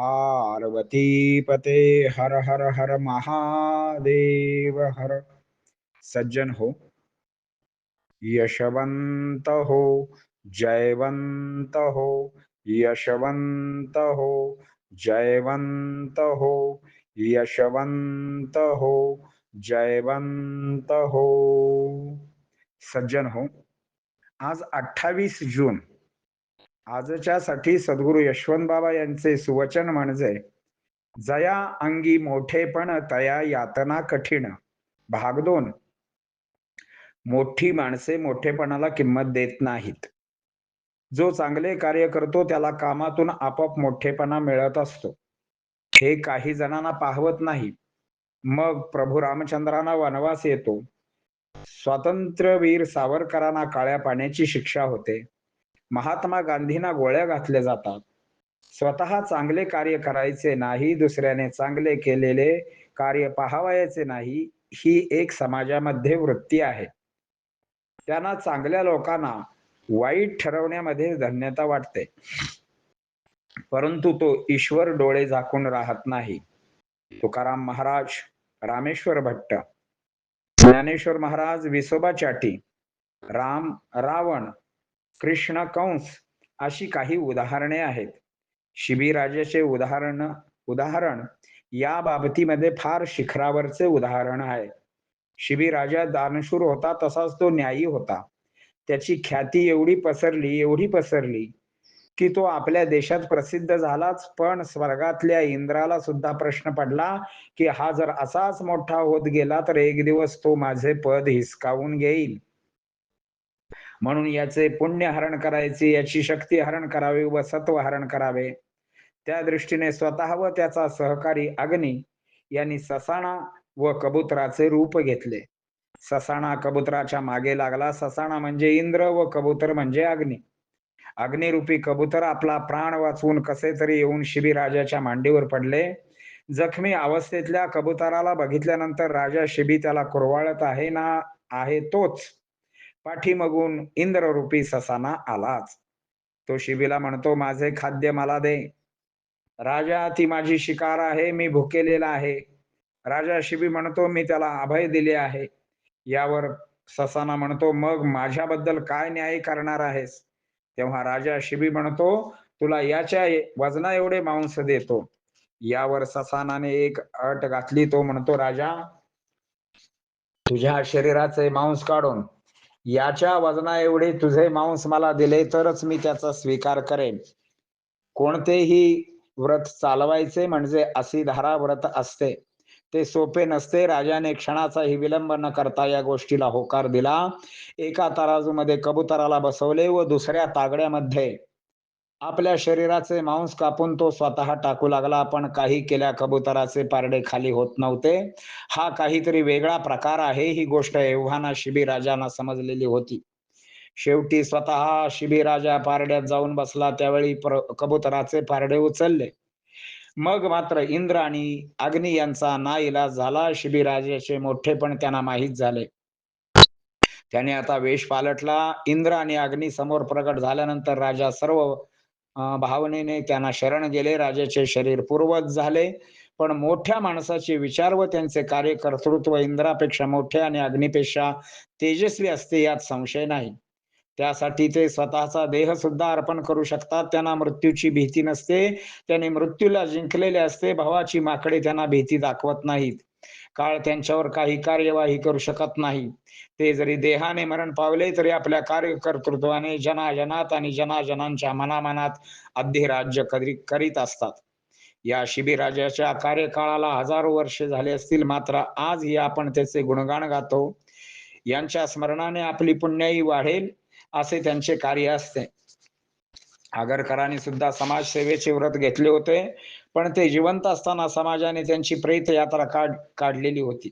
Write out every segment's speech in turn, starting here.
पार्वतीपते हर हर हर महादेव हर। सज्जन हो। यशवंत हो। जयवंत हो। यशवंत हो। जयवंत हो। यशवंत हो। जयवंत हो। सज्जन हो। आज अठ्ठावीस जून आजच्या साठी सद्गुरु यशवंत बाबा यांचे सुवचन म्हणजे जया अंगी मोठेपण तया यातना कठीण. भाग दोन. मोठी माणसे मोठेपणाला किंमत देत नाहीत. जो चांगले कार्य करतो त्याला कामातून आपोआप मोठेपणा मिळत असतो. हे काही जणांना पाहवत नाही. मग प्रभू रामचंद्रांना वनवास येतो. स्वातंत्र्यवीर सावरकरांना काळ्या पाण्याची शिक्षा होते. महात्मा गांधींना गोळ्या घातल्या जातात. स्वतः चांगले कार्य करायचे नाही दुसऱ्याने चांगले केलेले कार्य पाहावायचे नाही ही एक समाजामध्ये वृत्ती आहे. त्यांना चांगल्या लोकांना वाईट ठरवण्यामध्ये धन्यता वाटते. परंतु तो ईश्वर डोळे झाकून राहत नाही. तुकाराम महाराज रामेश्वर भट्ट ज्ञानेश्वर महाराज विसोबा चाटी राम रावण कृष्ण कंस अशी काही उदाहरणे आहेत. शिबीराजाचे उदाहरण उदाहरण या बाबतीमध्ये फार शिखरावरचे उदाहरण आहे. शिबिराजा दानशूर होता तसाच तो न्यायी होता. त्याची ख्याती एवढी पसरली एवढी पसरली की तो आपल्या देशात प्रसिद्ध झालाच पण स्वर्गातल्या इंद्राला सुद्धा प्रश्न पडला की हा जर असाच मोठा होत गेला तर एक दिवस तो माझे पद हिसकावून घेईल. म्हणून याचे पुण्य हरण करायचे याची शक्ती हरण करावी व सत्व हरण करावे. त्या दृष्टीने स्वतः व त्याचा सहकारी अग्नी यांनी ससाणा व कबुतराचे रूप घेतले. ससाणा कबुतराच्या मागे लागला. ससाणा म्हणजे इंद्र व कबूतर म्हणजे अग्नी. अग्निरूपी कबूतर आपला प्राण वाचवून कसे तरी येऊन शिबीराजाच्या मांडीवर पडले. जखमी अवस्थेतल्या कबुतराला बघितल्यानंतर राजा शिबी त्याला कुरवाळत आहे ना आहे तोच. पाठीमगून इंद्ररूपी ससाना आलाच. तो शिबीला म्हणतो माझे खाद्य मला दे. राजा ती माझी शिकार आहे मी भुकेलेला आहे. राजा शिबी म्हणतो मी त्याला अभय दिले आहे. यावर ससाना म्हणतो मग माझ्याबद्दल काय न्याय करणार आहेस? तेव्हा राजा शिबी म्हणतो तुला याच्या वजना एवढे मांस देतो. यावर ससानाने एक अट घातली तो म्हणतो राजा तुझ्या शरीराचे मांस काढून याच्या वजना एवढे तुझे मांस मला दिले तरच मी त्याचा स्वीकार करेन. कोणतेही व्रत चालवायचे म्हणजे अशी धारा व्रत असते. ते सोपे नसते. राजाने क्षणाचाही विलंब न करता या गोष्टीला होकार दिला. एका तराजूमध्ये कबुतराला बसवले व दुसऱ्या तागड्यामध्ये आपल्या शरीराचे मांस कापून तो स्वतः टाकू लागला. पण काही केल्या कबुतराचे पारडे खाली होत नव्हते. हा काहीतरी वेगळा प्रकार आहे. ही गोष्ट एव्हाना शिबीराजांना समजलेली होती. शेवटी स्वतः शिबीराजा पारड्यात जाऊन बसला. त्यावेळी कबुतराचे पारडे उचलले. मग मात्र इंद्र आणि अग्नी यांचा नाईलाज झाला. शिबिराजाचे मोठेपण त्यांना माहीत झाले. त्याने आता वेश पालटला. इंद्र आणि अग्नी समोर प्रकट झाल्यानंतर राजा सर्व भावनेने त्यांना शरण गेले राजाचे शरीर पूर्वत झाले. पण मोठ्या माणसाचे विचार व त्यांचे कार्य कर्तृत्व इंद्रापेक्षा मोठे आणि अग्निपेक्षा तेजस्वी असते यात संशय नाही. त्यासाठी ते स्वतःचा देह सुद्धा अर्पण करू शकतात. त्यांना मृत्यूची भीती नसते. त्याने मृत्यूला जिंकलेले असते. भावाची माकडे त्यांना भीती दाखवत नाहीत. काळ त्यांच्यावर काही कार्यवाही करू शकत नाही. ते जरी देहाने मरण पावले तरी आपल्या कार्यकर्तृत्वाने जनाजनात आणि जनाजनांच्या मनामनात अधिराज्य करीत असतात. या शिबिराजाच्या कार्यकाळाला हजारो वर्षे झाले असतील मात्र आजही आपण त्याचे गुणगान गातो. यांच्या स्मरणाने आपली पुण्याई वाढेल असे त्यांचे कार्य असते. आगरकरांनी सुद्धा समाजसेवेचे व्रत घेतले होते पण ते जिवंत असताना समाजाने त्यांची प्रेत यात्रा काढ काढलेली होती.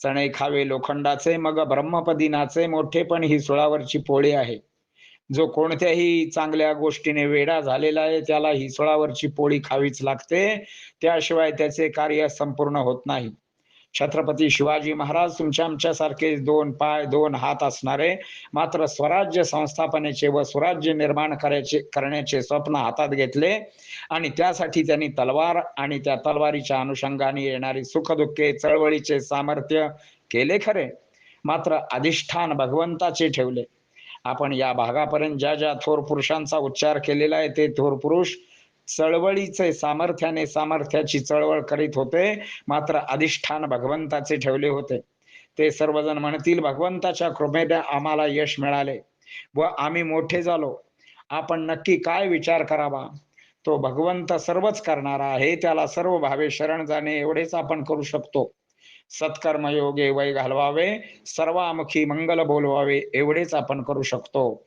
चणे खावे लोखंडाचे मग ब्रह्मपदी नाचे मोठे पण ही सुळावरची पोळी आहे. जो कोणत्याही चांगल्या गोष्टीने वेडा झालेला आहे त्याला ही सुळावरची पोळी खावीच लागते. त्याशिवाय त्याचे कार्य संपूर्ण होत नाही. छत्रपती शिवाजी महाराज तुमच्या आमच्यासारखे दोन पाय दोन हात असणारे मात्र स्वराज्य संस्थापनेचे व स्वराज्य निर्माण करायचे करण्याचे स्वप्न हातात घेतले. आणि त्यासाठी त्यांनी तलवार आणि त्या तलवारीच्या अनुषंगाने येणारी सुखदुःखे चळवळीचे सामर्थ्य केले खरे. मात्र अधिष्ठान भगवंताचे ठेवले. आपण या भागापर्यंत ज्या ज्या थोर पुरुषांचा उच्चार केलेला आहे ते थोर पुरुष चळवळीचे सामर्थ्याने सामर्थ्याची चळवळ करीत होते. मात्र अधिष्ठान भगवंताचे ठेवले होते. ते सर्वजण म्हणतील भगवंताच्या कृपेने आम्हाला यश मिळाले. व आम्ही मोठे झालो. आपण नक्की काय विचार करावा? तो भगवंत सर्वच करणारा आहे. त्याला सर्व भावे शरण जाणे एवढेच आपण करू शकतो. सत्कर्म योगे वय घालवावे. सर्वामुखी मंगल बोलवावे एवढेच आपण करू शकतो.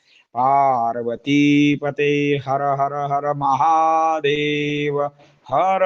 पार्वतीपते हर हर हर महादेव हर